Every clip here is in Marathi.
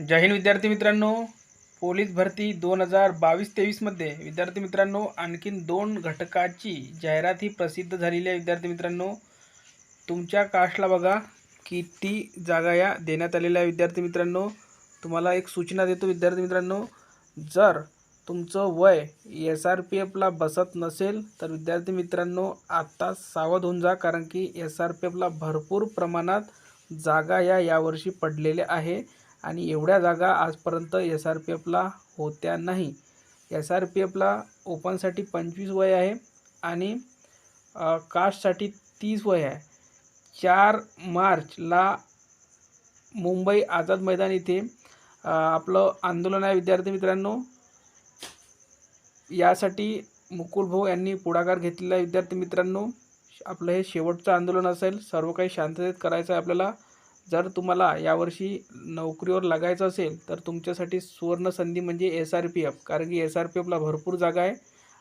जय हिंद विद्यार्थी मित्रांनो. पोलीस भरती दोन हजार बावीस तेवीसमध्ये विद्यार्थी मित्रांनो आणखीन दोन घटकाची जाहिरात ही प्रसिद्ध झालेली आहे विद्यार्थी मित्रांनो. तुमच्या कास्टला बघा किती जागा या देण्यात आलेल्या आहे विद्यार्थी मित्रांनो. तुम्हाला एक सूचना देतो विद्यार्थी मित्रांनो. जर तुमचं वय एस आर पी एफला बसत नसेल तर विद्यार्थी मित्रांनो आत्ता सावध होऊन जा कारण की एस आर पी एफला भरपूर प्रमाणात जागा या यावर्षी पडलेल्या आहे. आणि एवढ्या जागा आजपर्यंत एस आर पी एफला होत्या नाही. एस आर पी एफला ओपनसाठी पंचवीस वय आहे आणि कास्टसाठी तीस वय आहे. चार मार्चला मुंबई आझाद मैदान इथे आपलं आंदोलन आहे. विद्यार्थी मित्रांनो यासाठी मुकुल भाऊ यांनी पुढाकार घेतलेला आहे. विद्यार्थी मित्रांनो आपलं हे शेवटचं आंदोलन असेल. सर्व काही शांततेत करायचं आहे आपल्याला. जर तुम्हाला यावर्षी नोकरीवर लागायचं असेल तर तुमच्यासाठी सुवर्ण संधी म्हणजे एस आर पी एफ कारण की एस आर पी एफला भरपूर जागा आहे.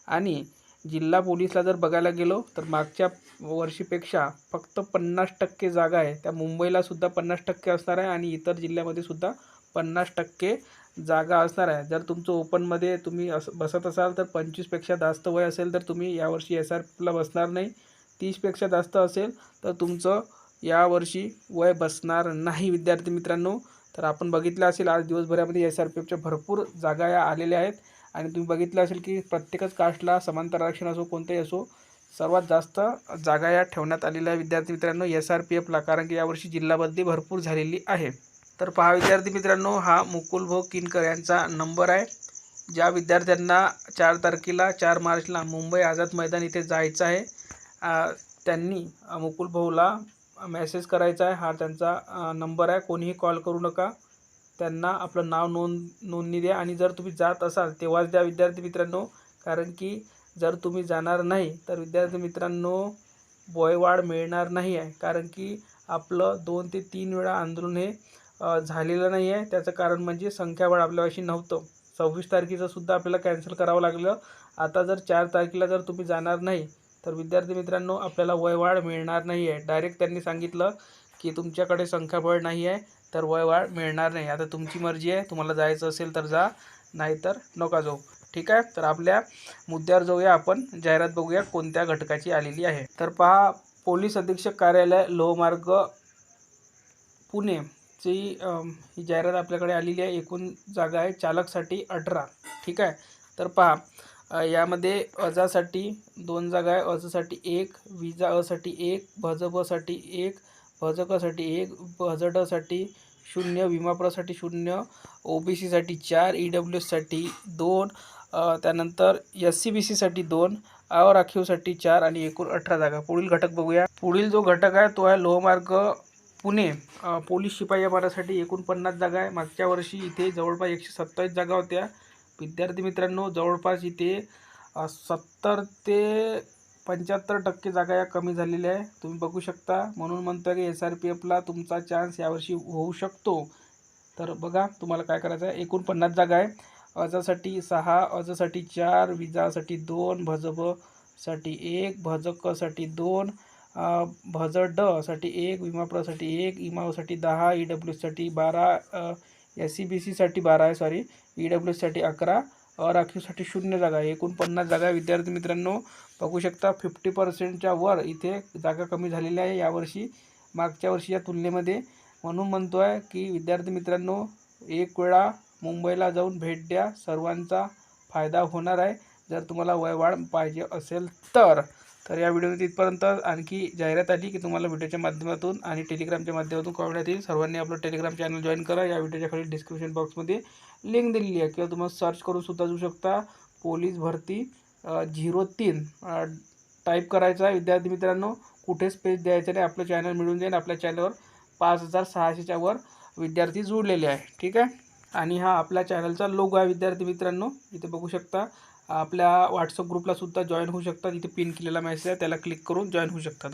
आणि जिल्हा पोलीसला जर बघायला गेलो तर मागच्या वर्षीपेक्षा फक्त पन्नास टक्के जागा आहे. त्या मुंबईला सुद्धा पन्नास टक्के असणार आहे आणि इतर जिल्ह्यामध्ये सुद्धा पन्नास टक्के जागा असणार आहे. जर तुमचं ओपनमध्ये तुम्ही अस बसत असाल तर पंचवीसपेक्षा जास्त वय असेल तर तुम्ही यावर्षी एस आर पीला बसणार नाही. तीसपेक्षा जास्त असेल तर तुमचं यावर्षी वय बसणार नाही विद्यार्थी मित्रांनो. तर आपण बघितलं असेल आज दिवसभरामध्ये एस आर पी एफच्या भरपूर जागा या आलेल्या आहेत. आणि तुम्ही बघितलं असेल की प्रत्येकच कास्टला समांतर आरक्षण असो कोणतंही असो सर्वात जास्त जागा या ठेवण्यात आलेल्या आहे विद्यार्थी मित्रांनो एस आर पी एफला कारण की यावर्षी जिल्हा बदली भरपूर झालेली आहे. तर पहा विद्यार्थी मित्रांनो हा मुकुल भाऊ किनकर यांचा नंबर आहे. ज्या विद्यार्थ्यांना चार तारखेला चार मार्चला मुंबई आझाद मैदान इथे जायचं आहे त्यांनी मुकुल भाऊला मेसेज करायचा आहे. हा त्यांचा नंबर आहे. कोणीही कॉल करू नका. त्यांना आपलं नाव नोंद नोंदणी द्या आणि जर तुम्ही जात असाल तेव्हाच द्या विद्यार्थी मित्रांनो. कारण की जर तुम्ही जाणार नाही तर विद्यार्थी मित्रांनो बोयवाढ मिळणार नाही आहे. कारण की आपलं दोन ते तीन वेळा आंदोलन हे झालेलं नाही आहे. त्याचं कारण म्हणजे संख्याबळ आपल्यापाशी नव्हतं. सव्वीस तारखेचं सुद्धा आपल्याला कॅन्सल करावं लागलं. आता जर चार तारखेला जर तुम्ही जाणार नाही तर विद्यार्थी मित्रांनो आपल्याला वयवाढ मिळणार नाही आहे डायरेक्ट त्यांनी सांगितलं की तुमच्याकडे संख्याबळ नाही आहे तर वयवाढ मिळणार नाही. आता तुमची मर्जी आहे तुम्हाला जायचं असेल तर जा नाहीतर नका जाऊ. ठीक आहे? तर आपल्या मुद्द्यावर जाऊया आपण. जाहिरात बघूया कोणत्या घटकाची आलेली आहे. तर पहा पोलीस अधीक्षक कार्यालय लोहमार्ग पुणेची ची ही जाहिरात आपल्याकडे आलेली आहे. एकूण जागा आहे चालकसाठी अठरा. ठीक आहे? तर पहा यामध्ये अजासाठी दोन जागा आहे. अजसाठी एक विजा असाठी एक भजबसाठी एक भजकसाठी एक भजडसाठी शून्य विमाप्रसाठी शून्य ओ बी सीसाठी चार ई डब्ल्यू एससाठी दोन त्यानंतर एस सी बी सीसाठी दोन अराखीवसाठी चार आणि एकूण अठरा जागा. पुढील घटक बघूया. पुढील जो घटक आहे तो आहे लोहमार्ग पुणे. पोलीस शिपाई या पदासाठी एकूण पन्नास जागा आहे. मागच्या वर्षी इथे जवळपास एकशे सत्तावीस जागा होत्या. विद्यार्थी मित्रांनो जवळपास इथे सत्तर ते पंच्याहत्तर टक्के जागा या कमी झालेल्या आहे. तुम्ही बघू शकता. म्हणून म्हणतो की एस आर पी एफला तुमचा चान्स यावर्षी होऊ शकतो. तर बघा तुम्हाला काय करायचं आहे? एकूण पन्नास जागा आहे. अजासाठी सहा अजासाठी चार विजासाठी दोन भजबसाठी एक भजकसाठी दोन भज डसाठी एक विमाप्रसाठी एक इमावसाठी दहा ई डब्ल्यूसाठी बारा एस सी बी सीसाठी बारा आहे सॉरी ई डब्ल्यू एससाठी अकरा अराखीवसाठी शून्य जागा आहे. एकूण पन्नास जागा विद्यार्थी मित्रांनो बघू शकता फिफ्टी पर्सेंटच्या वर इथे जागा कमी झालेल्या आहे यावर्षी मागच्या वर्षीच्या तुलनेमध्ये. म्हणून म्हणतो आहे की विद्यार्थी मित्रांनो एक वेळा मुंबईला जाऊन भेट द्या. सर्वांचा फायदा होणार आहे. जर तुम्हाला वयवाढ पाहिजे असेल तर. तर या व्हिडिओमध्ये इथपर्यंत आणखी जाहिरात आली की तुम्हाला व्हिडिओच्या माध्यमातून आणि टेलिग्रामच्या माध्यमातून कळवण्यात येईल. सर्वांनी आपलं टेलिग्राम चॅनल जॉईन करा. या व्हिडिओच्या खाली डिस्क्रिप्शन बॉक्समध्ये लिंक दिलेली आहे. किंवा तुम्हाला सर्च करून सुद्धा जाऊ शकता. पोलीस भरती झिरो तीन टाईप करायचा आहे. विद्यार्थी मित्रांनो कुठे स्पेस द्यायचं नाही. आपलं चॅनल मिळून जाईल. आपल्या चॅनलवर पाच हजार सहाशेच्या वर विद्यार्थी जोडलेले आहे. ठीक आहे? आणि हा आपल्या चॅनलचा लोगो आहे विद्यार्थी मित्रांनो. इथे बघू शकता. आपल्या व्हॉट्सअप ग्रुपला सुद्धा जॉईन होऊ शकता तिथे पिन केलेला मेसेज आहे त्याला क्लिक करून जॉईन होऊ शकता